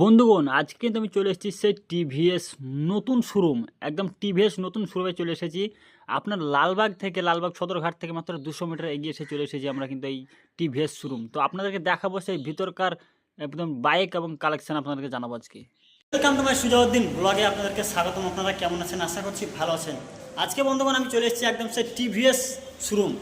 বন্ধুগণ, আজকে কিন্তু আমি চলে এসেছি সেই টিভিএস নতুন শোরুম একদম টিভিএস নতুন শোরুমে চলে এসেছি। আপনার লালবাগ থেকে, লালবাগ সদরঘাট থেকে মাত্র দুশো মিটার এগিয়ে এসে চলে এসেছি আমরা কিন্তু এই টিভিএস শোরুম তো আপনাদেরকে দেখাবো সেই ভিতরকার একদম বাইক এবং কালেকশন আপনাদেরকে জানাব আজকে। ওয়েলকাম টু মাই সুজাউদ্দিন ব্লগে আপনাদেরকে স্বাগতম। আপনারা কেমন আছেন? আশা করছি ভালো আছেন। আজকে বন্ধুগণ, আমি চলে এসেছি একদম সেই টিভিএস শোরুম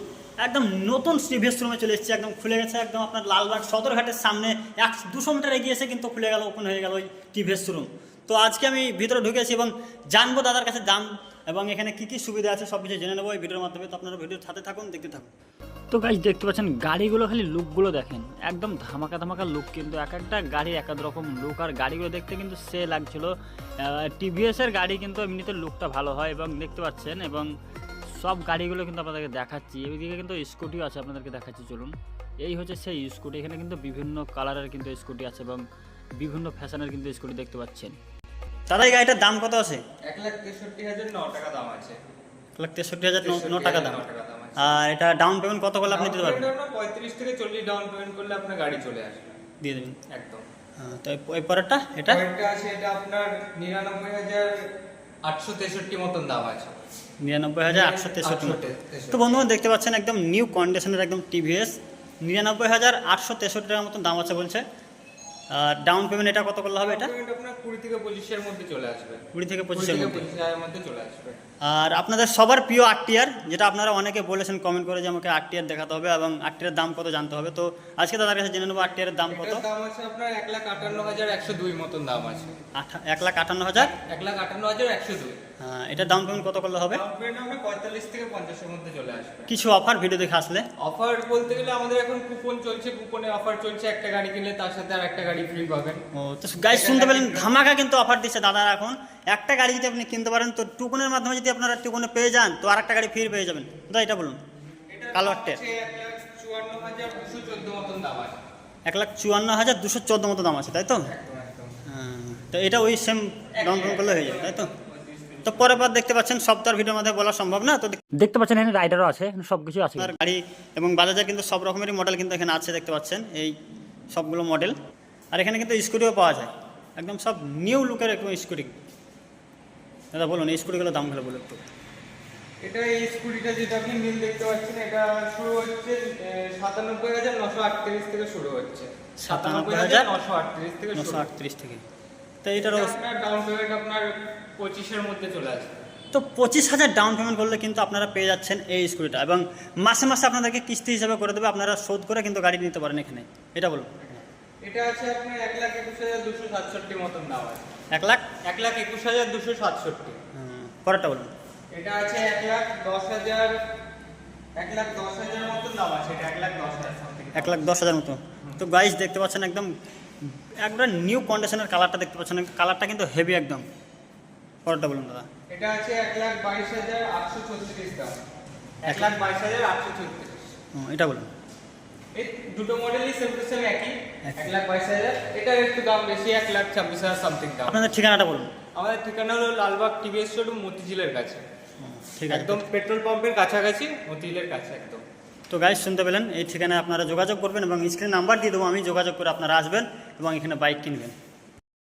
একদম নতুন টিভিএস শোরুমে চলে এসেছে, একদম খুলে গেছে, একদম আপনার লালবাগ সদরঘাটের সামনে, এক দুশো মিটার এগিয়ে এসে কিন্তু খুলে গেল ওপেন হয়ে গেল ওই টিভিএস শোরুম তো আজকে আমি ভিতরে ঢুকেছি এবং জানব দাদার কাছে দাম এবং এখানে কী কী সুবিধা আছে, সব কিছু জেনে নেব এই ভিডিওর মাধ্যমে। তো আপনারা ভিডিওর সাথে থাকুন, দেখতে থাকুন। তো গাইজ দেখতে পাচ্ছেন, গাড়িগুলো খালি লুকগুলো দেখেন। একদম ধামাকা ধামাকা লুক কিন্তু এক একটা গাড়ি এক এক রকম লুক আর গাড়িগুলো দেখতে কিন্তু সে লাগছিল। টিভিএসের গাড়ি কিন্তু এমনিতে লুকটা ভালো হয় এবং দেখতে পাচ্ছেন এবং সব গাড়িগুলো কিন্তু আপনাদেরকে দেখাচ্ছি। এইদিকে কিন্তু স্কুটিও আছে আপনাদেরকে দেখাচ্ছি চলুন। এই হচ্ছে সেই স্কুটি এখানে কিন্তু বিভিন্ন কালারের কিন্তু স্কুটি আছে এবং বিভিন্ন ফ্যাশনের কিন্তু স্কুটি দেখতে পাচ্ছেন। দাদা এই গাড়িটার দাম কত আছে? এক লাখ তেষট্টি হাজার ন টাকা দাম আছে। এক লাখ তেষট্টি হাজার ন টাকা দাম। আর এটা ডাউন পেমেন্ট কত করলে আপনি দিতে পারবেন? পঁয়ত্রিশ থেকে চল্লিশ ডাউন পেমেন্ট করলে আপনার গাড়ি চলে আসবে। দিয়ে দেবেন একদম। তো এই- এই পরেরটা এটা? পরেরটা আছে এটা আপনার নিরানব্বই হাজার আটশো তেষট্টি মতন দাম আছে। নিরানব্বই হাজার আটশো তেষট্টি তো বন্ধুগণ দেখতে পাচ্ছেন একদম নিউ কন্ডিশনের একদম টিভিএস নিরানব্বই হাজার আটশো তেষট্টি টাকার মতন দাম আছে বলছে। ডাউন পেমেন্ট এটা কত করলে হবে এটা? কুড়ি থেকে পঁচিশের মধ্যে চলে আসবে। কুড়ি থেকে পঁচিশের মধ্যে। চলে আসবে। আর আপনাদের সবার প্রিয় আরটিআর যেটা আপনারা অনেকে বলেছেন কমেন্ট করে যে আমাকে আরটিআর দেখাতে হবে এবং আরটিআর দাম কত জানতে হবে। তো আজকে দাদার কাছে জেনে নেব আরটিআর দাম কত। দাম আছে আপনার এক লাখ আটান্ন হাজার একশো দুই মতন দাম আছে। এক লাখ আটান্ন হাজার? এক লাখ আটান্ন হাজার একশো দুই। এটা ডাউন পেমেন্ট কত করলে হবে? ডাউন পেমেন্ট আপনার পঁয়তাল্লিশ থেকে পঞ্চাশের মধ্যে চলে আসবে। কিছু অফার ভিডিও দেখে আসলে। অফার বলতে গেলে আমাদের এখন কুপন চলছে কুপনে অফার চলছে একটা গাড়ি কিনলে তার সাথে আর একটা গাড়ি ফ্রি পাবেন। ও তো গাইজ শুনতে পেলেন ধামাকা কিন্তু অফার দিচ্ছে দাদারা এখন। একটা গাড়ি যদি আপনি কিনতে পারেন তো টুকনের মাধ্যমে যদি আপনারা টুকনে পেয়ে যান তো আর একটা গাড়ি ফ্রি পেয়ে যাবেন। দাদা এটা বলুন। কালো আটটে এক লাখ চুয়ান্ন হাজার দুশো চোদ্দ দাম মতো দাম আছে তাই তো? হ্যাঁ, তো এটা ওই সেম ডাউন পেমেন্ট করলে হয়ে যাবে তাই তো? তো পরের পর দেখতে পাচ্ছেন সব তো আর ভিডিওর মধ্যে বলা সম্ভব না তো দেখতে পাচ্ছেন এখানে রাইডারও আছে সব কিছু আছে গাড়ি এবং বাজাজের কিন্তু সব রকমেরই মডেল কিন্তু এখানে আছে দেখতে পাচ্ছেন। এই সবগুলো মডেল আর এখানে কিন্তু স্কুটিও পাওয়া যায়। একদম সব নিউ লুকের একদম স্কুটি দাদা বলুন এই স্কুটিগুলোর দামগুলো বলুন একটু। এটা এই স্কুটিটা যেটা আপনি নীল দেখতে পাচ্ছেন এটা শুরু হচ্ছে সাতানব্বই হাজার নশো আটত্রিশ থেকে শুরু হচ্ছে। সাতানব্বই হাজার নশো আটত্রিশ থেকে নশো আটত্রিশ থেকে। তো এটারও এটা আপনার ডাউন পেমেন্ট আপনার পঁচিশের মধ্যে চলে আসবে। তো পঁচিশ হাজার ডাউন পেমেন্ট করলে কিন্তু আপনারা পেয়ে যাচ্ছেন এই স্কুটিটা এবং মাসে মাসে আপনাদেরকে কিস্তি হিসাবে করে দেবে আপনারা শোধ করে কিন্তু গাড়ি নিতে পারেন এখানে। এটা বলুন। এটা আছে আপনার এক লাখ একুশ হাজার দুশো সাতষট্টি মতন দাম আছে। এক লাখ? এক লাখ একুশ হাজার দুশো সাতষট্টি। পরেরটা বলুন। এটা আছে এক লাখ দশ হাজার এক লাখ দশ হাজার মতন দাম আছে। এটা এক লাখ দশ হাজার এক লাখ দশ হাজার মতো তো গাইস দেখতে পাচ্ছেন একদম একবার নিউ কন্ডিশনের কালারটা দেখতে পাচ্ছেন। কালারটা কিন্তু হেভি একদম। পরেরটা বলুন দাদা। এটা আছে এক লাখ বাইশ হাজার আটশো ছত্রিশ দাম। এক লাখ বাইশ হাজার আটশো ছত্রিশ। হুম, এটা বলুন। এই দুটো মডেলই সেম টু সেম একই। এক লাখ বাইশ হাজার। এটার একটু দাম বেশি এক লাখ ছাব্বিশ হাজার সামথিং দাম। আপনাদের ঠিকানাটা বলুন। আমাদের ঠিকানা হলো লালবাগ টিভিএস শোরুম মতিঝিলের কাছে। ঠিক আছে। একদম পেট্রোল পাম্পের কাছাকাছি মতিঝিলের কাছে একদম। তো গাইজ শুনতে পেলেন? এই ঠিকানায় আপনারা যোগাযোগ করবেন এবং স্ক্রিন নাম্বার দিয়ে দেবো, আমি যোগাযোগ করে আপনারা আসবেন এবং এখানে বাইক কিনবেন।